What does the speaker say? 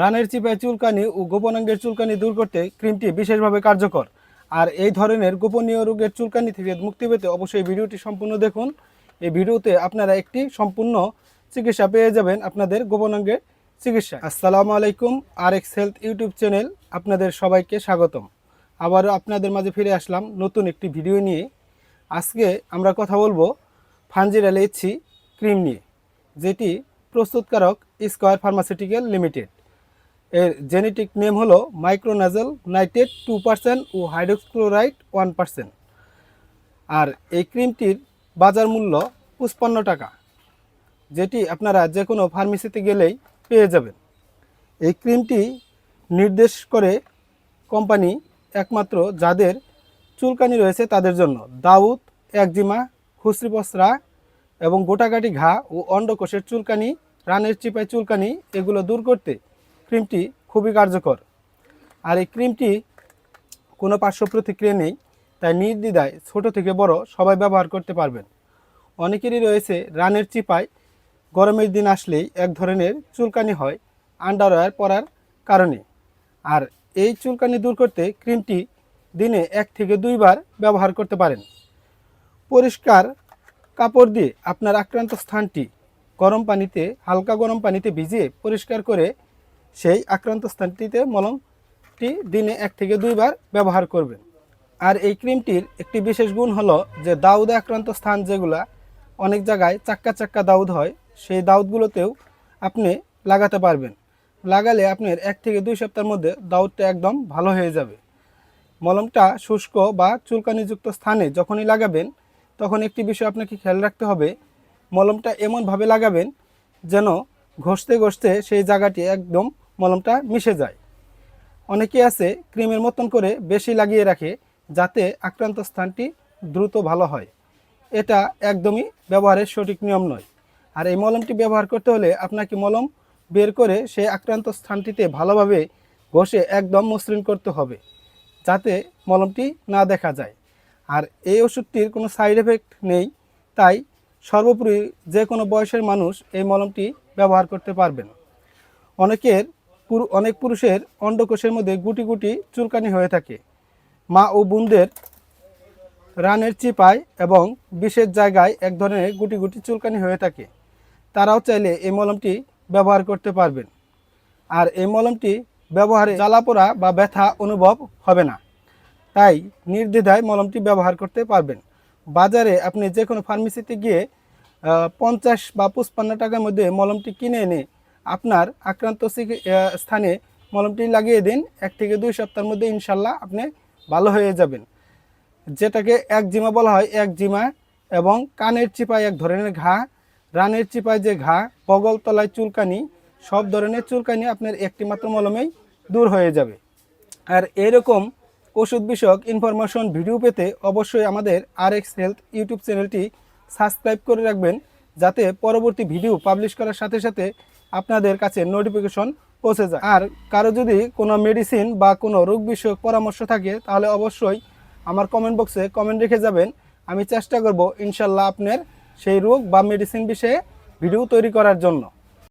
রানের চিপায় চুলকানি ও গোপনাঙ্গের চুলকানি দূর করতে ক্রিমটি বিশেষভাবে কার্যকর। আর এই ধরনের গোপনীয় রোগের চুলকানি থেকে মুক্তি পেতে অবশ্যই ভিডিওটি সম্পূর্ণ দেখুন। এই ভিডিওতে আপনারা একটি সম্পূর্ণ চিকিৎসা পেয়ে যাবেন আপনাদের গোপনাঙ্গের চিকিৎসা। আসসালামু আলাইকুম R X health YouTube channel আপনাদের সবাইকে স্বাগতম। আবারও আপনাদের মাঝে ফিরে আসলাম নতুন একটি ভিডিও নিয়ে। আজকে আমরা কথা বলব ফানজিরাল এইচসি ক্রিম নিয়ে, যেটি প্রস্তুতকারক স্কয়ার ফার্মাসিউটিক্যাল লিমিটেড। এর জেনেটিক নেম হলো মাইক্রোনাজল নাইট্রেট টু পার্সেন্ট ও হাইড্রোক্লোরাইড ওয়ান পার্সেন্ট। আর এই ক্রিমটির বাজার মূল্য পঁচপান্ন টাকা, যেটি আপনারা যে কোনো ফার্মেসিতে গেলেই পেয়ে যাবেন। এই ক্রিমটি নির্দেশ করে কোম্পানি একমাত্র যাদের চুলকানি রয়েছে তাদের জন্য। দাউদ, একজিমা খুসরিপসরা এবং গোটাকাটি ঘা ও অন্ডকোষের চুলকানি, রানের চিপায় চুলকানি এগুলো দূর করতে ক্রিমটি খুবই কার্যকর। আর এই ক্রিমটি কোনো পার্শ্ব প্রতিক্রিয়া নেই, তাই নির্দ্বিধায় ছোট থেকে বড় সবাই ব্যবহার করতে পারবেন। অনেকেরই রয়েছে রানের চিপায়, গরমের দিন আসলেই এক ধরনের চুলকানি হয় আন্ডারওয়্যার পরার কারণে। আর এই চুলকানি দূর করতে ক্রিমটি দিনে এক থেকে দুইবার ব্যবহার করতে পারেন। পরিষ্কার কাপড় দিয়ে আপনার আক্রান্ত স্থানটি গরম পানিতে, হালকা গরম পানিতে ভিজিয়ে পরিষ্কার করে সেই আক্রান্ত স্থানটিতে মলমটি দিনে এক থেকে দুইবার ব্যবহার করবেন। আর এই ক্রিমটির একটি বিশেষ গুণ হলো যে দাউদে আক্রান্ত স্থান যেগুলা অনেক জায়গায় চাক্কা চাক্কা দাউদ হয়, সেই দাউদগুলোতেও আপনি লাগাতে পারবেন। লাগালে আপনার এক থেকে দুই সপ্তাহের মধ্যে দাউদটা একদম ভালো হয়ে যাবে। মলমটা শুষ্ক বা চুলকানিযুক্ত স্থানে যখনই লাগাবেন, তখন একটি বিষয় আপনাকে খেয়াল রাখতে হবে, মলমটা এমনভাবে লাগাবেন যেন ঘষতে ঘষতে সেই জায়গাটি একদম মলমটা মিশে যায়। অনেকে আছে ক্রিমের মতন করে বেশি লাগিয়ে রাখে যাতে আক্রান্ত স্থানটি দ্রুত ভালো হয়। এটা একদমই ব্যবহারের সঠিক নিয়ম নয়। আর এই মলমটি ব্যবহার করতে হলে আপনাকে মলম বের করে সেই আক্রান্ত স্থানটিতে ভালোভাবে ঘষে একদম মসৃণ করতে হবে, যাতে মলমটি না দেখা যায়। আর এই ওষুধটির কোনো সাইড এফেক্ট নেই, তাই সর্বোপরি যে কোনো বয়সের মানুষ এই মলমটি ব্যবহার করতে পারবেন। অনেকের অনেক পুরুষের অন্ডকোষের মধ্যে গুটি গুটি চুলকানি হয়ে থাকে। মা ও বোনদের রানের চিপায় এবং বিশেষ জায়গায় এক ধরনের গুটি গুটি চুলকানি হয়ে থাকে। তারাও চাইলে এই মলমটি ব্যবহার করতে পারবেন। আর এই মলমটি ব্যবহারে জ্বালাপোড়া বা ব্যথা অনুভব হবে না। তাই নির্দ্বিধায় মলমটি ব্যবহার করতে পারবেন। বাজারে আপনি যে কোনো ফার্মেসিতে গিয়ে পঞ্চাশ বা পঁচপান্ন টাকার মধ্যে মলমটি কিনে এনে আপনার আক্রান্ত স্থানে মলমটি লাগিয়ে দিন। এক থেকে দুই সপ্তাহের মধ্যে ইনশাল্লাহ আপনি ভালো হয়ে যাবেন। যেটাকে এক জিমা বলা হয়, এক জিমা এবং কানের চিপায় এক ধরনের ঘা, রানের চিপায় যে ঘা, বগল তলায় চুলকানি, সব ধরনের চুলকানি আপনার একটি মাত্র মলমেই দূর হয়ে যাবে। আর এরকম ওষুধ বিষয়ক ইনফরমেশন ভিডিও পেতে অবশ্যই আমাদের আর এক্স হেলথ ইউটিউব চ্যানেলটি সাবস্ক্রাইব করে রাখবেন, যাতে পরবর্তী ভিডিও পাবলিশ করার সাথে সাথে আপনাদের কাছে নোটিফিকেশন পৌঁছে যায়। আর কারও যদি কোনো মেডিসিন বা কোনো রোগ বিষয়ক পরামর্শ থাকে, তাহলে অবশ্যই আমার কমেন্ট বক্সে কমেন্ট রেখে যাবেন। আমি চেষ্টা করব ইনশাল্লাহ আপনার সেই রোগ বা মেডিসিন বিষয়ে ভিডিও তৈরি করার জন্য।